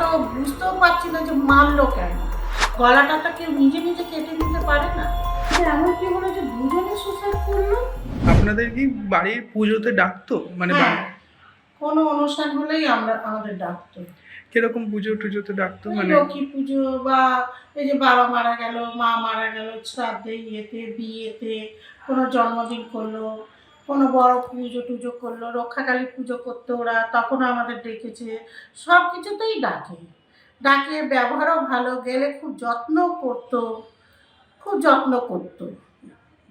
তো বুঝতেও পারছি না যে মারলো কেন। গলাটা তো কেউ নিজে নিজে কেটে নিতে পারে না। এমন কি হলো যে দুজনে সুসাইড করল? আপনাদের কি বাড়ির পুজোতে ডাকতো? মানে হ্যাঁ। কোনো অনুষ্ঠান হলেই আমরা আমাদের ডাকতো। কীরকম পুজো টুজোতে ডাকতো? মানে লক্ষ্মী পুজো বা এই যে বাবা মারা গেল মা মারা গেল শ্রাদ্ধে ইয়েতে বিয়েতে কোনো জন্মদিন করল। কোনো বড় পুজো টুজো করল রক্ষাকালী পুজো করতো ওরা তখন আমাদের ডেকেছে। সব কিছুতেই ডাকে। ডাকে ব্যবহারও ভালো গেলে খুব যত্ন করতো খুব যত্ন করতো।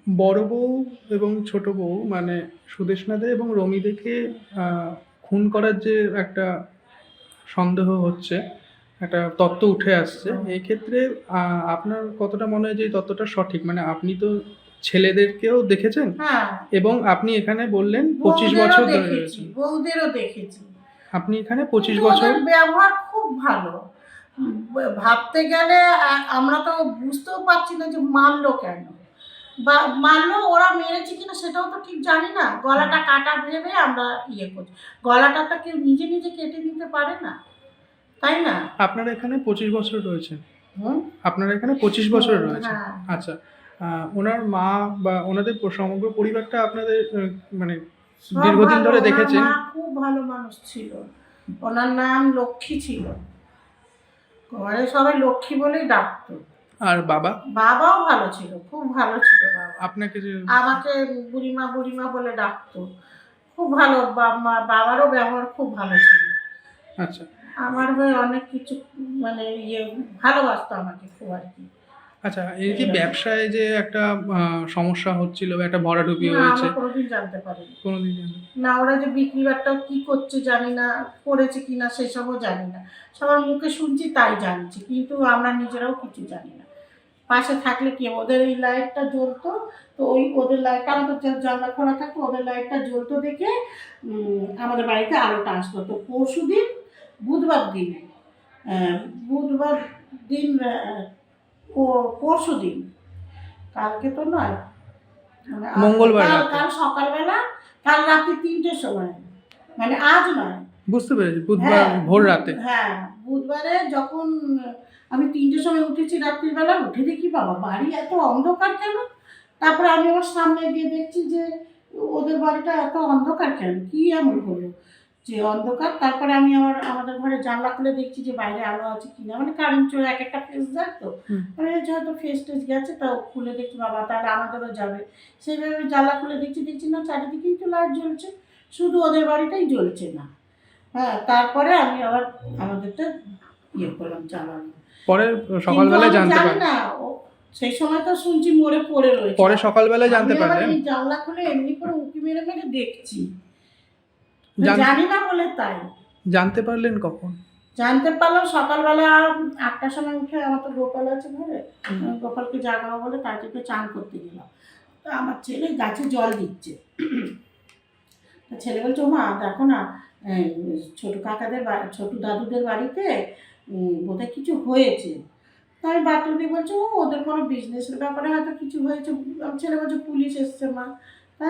বড় বউ এবং ছোট বউ মানে সুদেশনা দে এবং রমিদেকে খুন করার যে একটা সন্দেহ হচ্ছে একটা তত্ত্ব উঠে আসছে এই ক্ষেত্রে আপনার কতটা মনে হয় যে এই তত্ত্বটা সঠিক? মানে আপনি তো ছেলেদেরকেও দেখেছেন? হ্যাঁ। এবং আপনি এখানে বললেন পঁচিশ বছর ধরে দেখেছি রয়েছেন বউদেরও দেখেছি। আপনি এখানে পঁচিশ কিন্তু বছর ওদের ব্যবহার খুব ভালো। ভাবতে গেলে আ- আমরা তো বুঝতেও পারছি না যে মারলো কেন। বা মারলো ওরা মেরেছে কিনা সেটাও তো ঠিক জানি না। গলাটা কাটা ভেবে আমরা ইয়ে করছি। গলাটা তো কেউ নিজে নিজে কেটে নিতে পারে না। তাই না? আপনারা এখানে পঁচিশ বছর রয়েছেন। হুম? আপনারা এখানে পঁচিশ বছর রয়েছেন। হ্যাঁ। আচ্ছা। ওনার মা বা ওনাদের সমগ্র পরিবারটা আপনাদের মানে দীর্ঘদিন ধরে দেখেছেন? খুব ভালো মানুষ ছিল। ওনার নাম লক্ষ্মী ছিল। ঘরে সবাই লক্ষ্মী বলেই ডাকতো। আর বাবা? বাবাও ভালো ছিল খুব ভালো ছিল বাবা। আপনাকে আমাকে বুড়িমা বুড়িমা বলে ডাকতো। খুব ভালো বাবারও ব্যবহার খুব ভালো ছিল। আচ্ছা। আমার হয়ে অনেক কিছু মানে ইয়ে ভালোবাসতো আমাকে খুব আর কি। আচ্ছা এই যে ব্যবসায় যে একটা সমস্যা হচ্ছিল বা একটা ভরাডুবি হয়েছে? কোনোদিন জানতে পারিনি। কোনোদিন? না ওরা যে বিক্রি বাট্টা কি করছে জানি না করেছে কি না সেসবও জানি না। সবার মুখে শুনছি তাই জানছি কিন্তু আমরা নিজেরাও কিছু জানি না। পাশে থাকলে কি ওদের এই লাইটটা জ্বলতো? তো ওই ওদের লাইটটা আমাদের জানলা খোলা থাকতো ওদের লাইটটা জ্বলতো দেখে আমাদের বাড়িতে আলোটা আসতো তো পরশু দিন বুধবার দিন বুধবার দিন পরশু দিন কালকে তো নয়। মানে মঙ্গলবার কাল- সকালবেলা কাল রাত্রি তিনটের সময়। মানে আজ নয়। বুঝতে পেরেছি বুধবার হ্যাঁ, ভোর রাতে। হ্যাঁ বুধবারে যখন আমি তিনটের সময় উঠেছি রাত্রিবেলা উঠে দেখি বাবা বাড়ি এত অন্ধকার কেন? তারপরে আমি আমার সামনে গিয়ে দেখছি যে ওদের বাড়িটা এত অন্ধকার কেন? কি এমন হলো? যে অন্ধকার তারপরে আমি আমার আমাদের ঘরে জানলা খুলে দেখছি যে বাইরে আলো আছে কিনা। মানে কারেন্ট চলে এক একটা ফেস যায় তো। মানে হয়তো ফেস টেস গেছে তো খুলে দেখছি বাবা তাহলে আমাদেরও যাবে। সেইভাবে জানলা খুলে দেখছি দেখছি না চারিদিকেই তো লাইট জ্বলছে। শুধু ওদের বাড়িটাই জ্বলছে না। হ্যাঁ তারপরে আমি আবার আমাদেরটা ইয়ে করলাম চালানো পরে সকালবেলায় কিন্তু জানতে জানি পারলেন না সেই সময় তো শুনছি মরে পড়ে রয়েছে। পরে সকালবেলায় জানতে আমি পারলেন জানলা খুলে এমনি করে উঁকি মেরে মেরে দেখছি। জান- না বলে তাই। জানতে পারলেন কখন? জানতে পারলাম সকালবেলা আটটার সময় উঠে আমার তো গোপাল আছে ঘরে। গোপালকে জাগাবো বলে তাদেরকে চান করতে গেলাম। তো আমার ছেলে গাছে জল দিচ্ছে। ছেলে বলছে মা দেখো না ছোট কাকাদের ছোট দাদুদের বাড়িতে বোধহয় কিছু হয়েছে। তাই বাতুদি বলছে ও ওদের কোনো বিজনেসের ব্যাপারে হয়তো কিছু হয়েছে। ছেলে বলছে পুলিশ এসছে মা।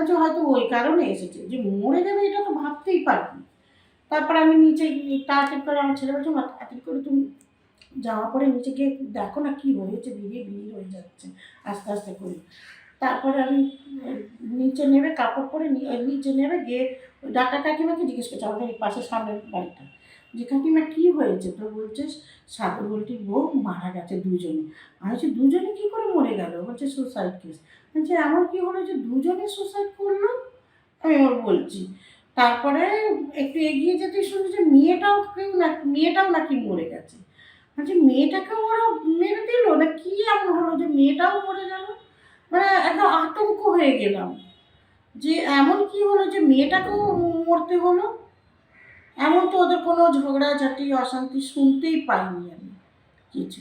যে হয়তো ওই কারণে এসেছে। যে মরে যাবে এটা তো ভাবতেই পারিনি। তারপর আমি নিচে তাড়াতাড়ি করে আমার ছেলে বলছে তাড়াতাড়ি করে তুমি জামা পরে নিচে গিয়ে দেখো না কী হয়েছে বেরিয়ে বেরিয়ে হয়ে যাচ্ছে, আস্তে আস্তে করে। তারপরে আমি নিচে নেবে কাপড় পরে নিচে নেবে গিয়ে ডাক্তার কাকিমাকে জিজ্ঞেস করছে, আমাদের পাশের সামনের বাড়িটা? যে কাকিমা কী হয়েছে? তো বলছে সাগর বলটির বউ মারা গেছে দুজনে। আমি বলছি, দুজনে কী করে মরে গেল? বলছে সুসাইড কেস বলছে, এমন কী হলো যে দুজনে সুসাইড করল? আমি ওর বলছি। তারপরে একটু এগিয়ে যেতে শুনছি যে মেয়েটাও কেউ না, মেয়েটাও নাকি মরে গেছে। বলছি, মেয়েটাকে ওরা মেরে দিল? না কি এমন হলো যে মেয়েটাও মরে গেল? মানে একটা আতঙ্ক হয়ে গেলাম যে এমন কি হলো যে মেয়েটাকেও মরতে হলো? এমন তো ওদের কোনো ঝগড়াঝাটি অশান্তি শুনতেই পাইনি আমি। কিছু।